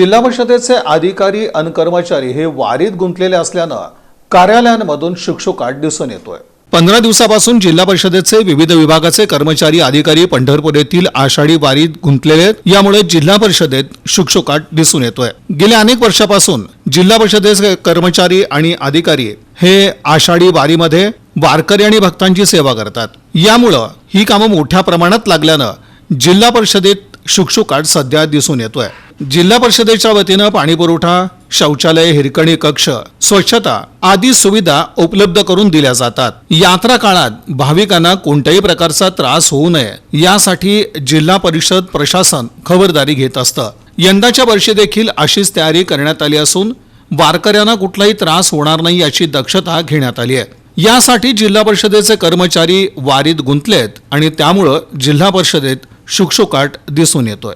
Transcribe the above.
जिल्हा परिषदेचे अधिकारी आणि कर्मचारी हे वारीत गुंतलेले असल्यानं कार्यालयांमधून शुकशुकाट दिसून येतोय. पंधरा दिवसापासून जिल्हा परिषदेचे विविध विभागाचे कर्मचारी अधिकारी पंढरपूर येथील आषाढी वारीत गुंतलेले आहेत. यामुळे जिल्हा परिषदेत शुकशुकाट दिसून येतोय. गेल्या अनेक वर्षापासून जिल्हा परिषदेचे कर्मचारी आणि अधिकारी हे आषाढी वारीमध्ये वारकरी आणि भक्तांची सेवा करतात. यामुळं ही कामं मोठ्या प्रमाणात लागल्यानं जिल्हा परिषदेत शुकशुकाट सध्या दिसून येतोय. जिल्हा परिषदेच्या वतीनं पाणीपुरवठा शौचालय हिरकणी कक्ष स्वच्छता आदी सुविधा उपलब्ध करून दिल्या जातात. यात्रा काळात भाविकांना कोणत्याही प्रकारचा त्रास होऊ नये यासाठी जिल्हा परिषद प्रशासन खबरदारी घेत असतं. यंदाच्या वर्षी देखील अशीच तयारी करण्यात आली असून वारकऱ्यांना कुठलाही त्रास होणार नाही याची दक्षता घेण्यात आली आहे. यासाठी जिल्हा परिषदेचे कर्मचारी वारीत गुंतलेत आणि त्यामुळं जिल्हा परिषदेत शुकशुकाट दिसून येतोय.